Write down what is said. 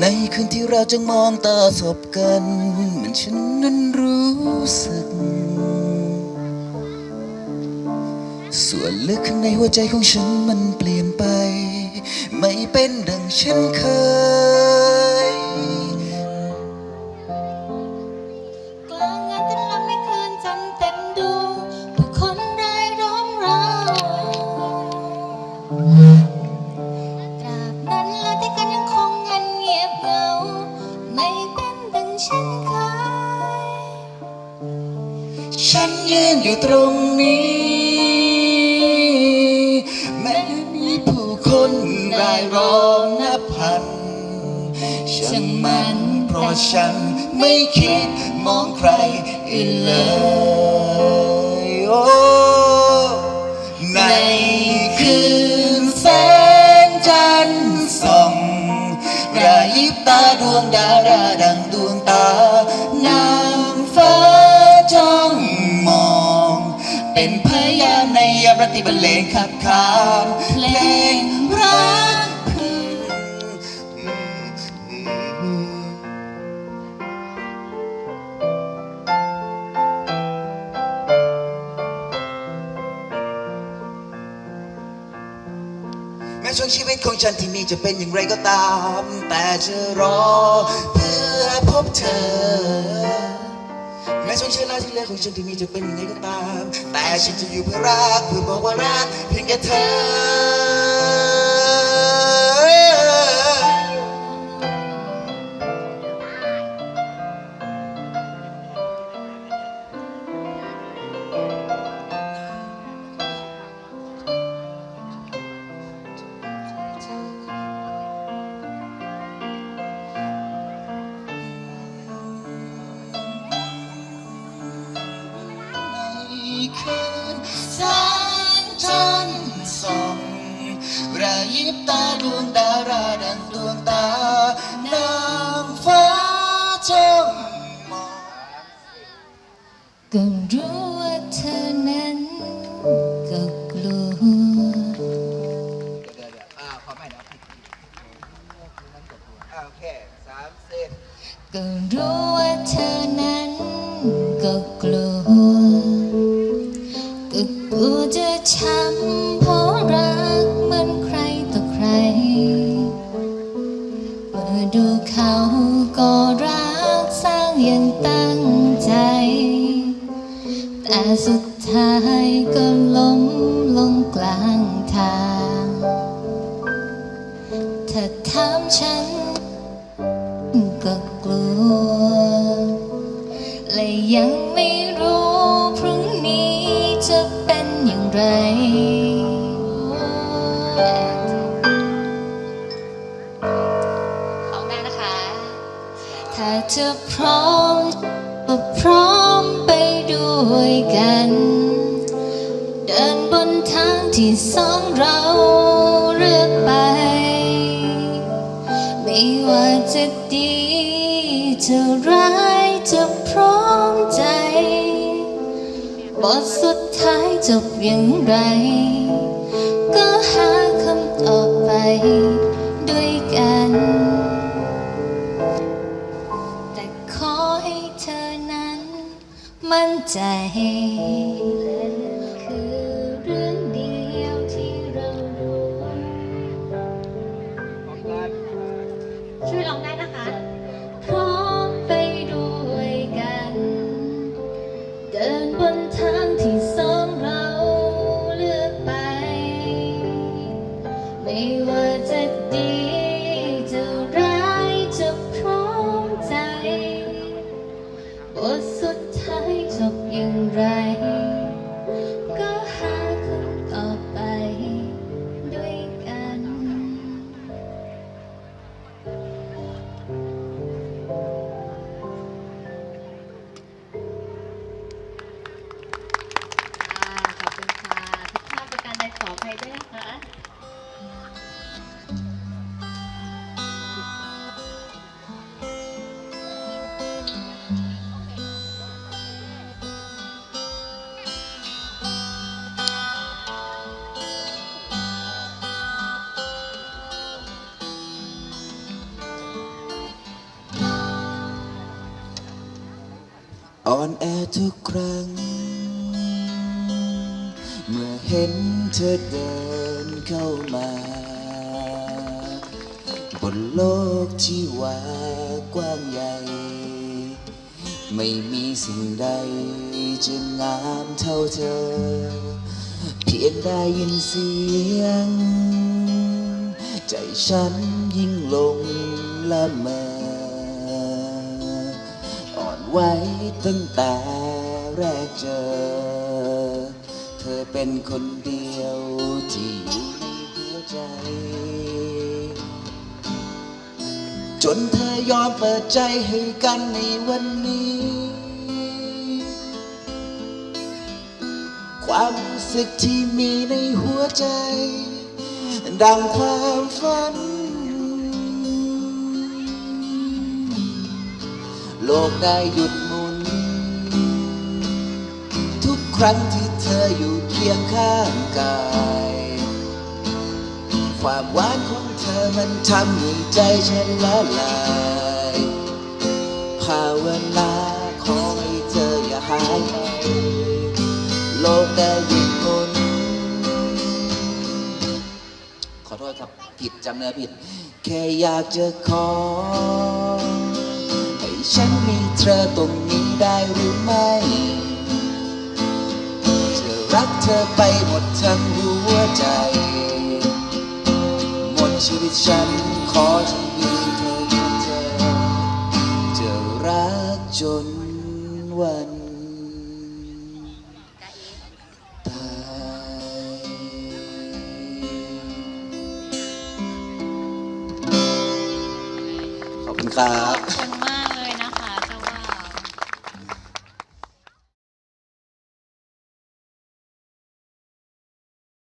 ในคืนที่เราจงมองตาสบกันเหมือนฉันนั้นรู้สึก ส่วนลึกข้างในหัวใจของฉันมันเปลี่ยนไป ไม่เป็นดังฉันเคย ตรงนี้ แม้มีผู้คนรายร้องนับพันช่างมันเพราะฉันไม่คิดมองใครอื่นเลยโอ้ในคืนแสงจันทร์ส่อง รายยิบตาดวงดาราดัง รตรีบรรเลงขับขานเพลงรักพึงแม้ช่วงชีวิตของฉันที่มีจะเป็นอย่างไรก็ตาม แต่จะรอเพื่อพบเธอ แม้ช่วงเวลาที่เลือของฉันที่มีจะเป็นยังไงก็ตาม แต่ฉันจะอยู่เพื่อรักเพื่อบอกว่ารักเพียงแค่เธอ คืนแสงจันทร์ส่องระยิบตาดวงดาราดังดวงตานางฟ้าจ้องมองก็รู้ว่าเธอนั้นก็กลัวเดี๋ยวเดี๋ยวอ่าขอใหม่นะอ่าโอเคสามสิบ ก็รู้ว่าเธอนั้นก็กลัวก็กลัวจะ ช้ำเพราะรักเหมือนใครต่อใคร เมื่อดูเขาก็รักสร้างอยังตั้งใจ แต่สุดท้ายก็ล้มลงกลางทางเธอถามฉันก็กลัว และยังไม่รู้พรุ่ง ไร ขอบได้นะคะ ถ้าเธอพร้อมก็พร้อมไปด้วยกัน เดินบนทางที่สองเราเลือกไป ไม่ว่าจะดีจะร้ายจะพร้อม บทสุดท้ายจบอย่างไร ก็หาคำตอบไปด้วยกัน แต่ขอให้เธอนั้นมั่นใจ อ่อนแอทุกครั้ง เมื่อเห็นเธอเดินเข้ามา บนโลกที่ว่ากว้างใหญ่ ไม่มีสิ่งใดจะงามเท่าเธอ เพียงได้ยินเสียง ใจฉันยิ่งลงละเมออ่ ไหวตั้งแต่แรกเจอ เธอเป็นคนเดียวที่อยู่ในหัวใจ จนเธอยอมเปิดใจให้กันในวันนี้ ความรู้สึกที่มีในหัวใจ ดังความฝัน โลกได้หยุดหมุน ทุกครั้งที่เธออยู่เคียงข้างกาย ความหวานของเธอมันทำให้ใจฉันละลายภาวนาขอให้เธออย่าหายไปโลกได้หยุดหมุน ขอโทษครับผิดจำเนื้อผิด แค่อยากจะขอ ฉันมีเธอตรงนี้ได้หรือไม่จะรักเธอไปหมดทั้งหัวใจ หมดชีวิตฉันขอจะมีเธอกับเธอจะรักจนวันตายขอบคุณครับ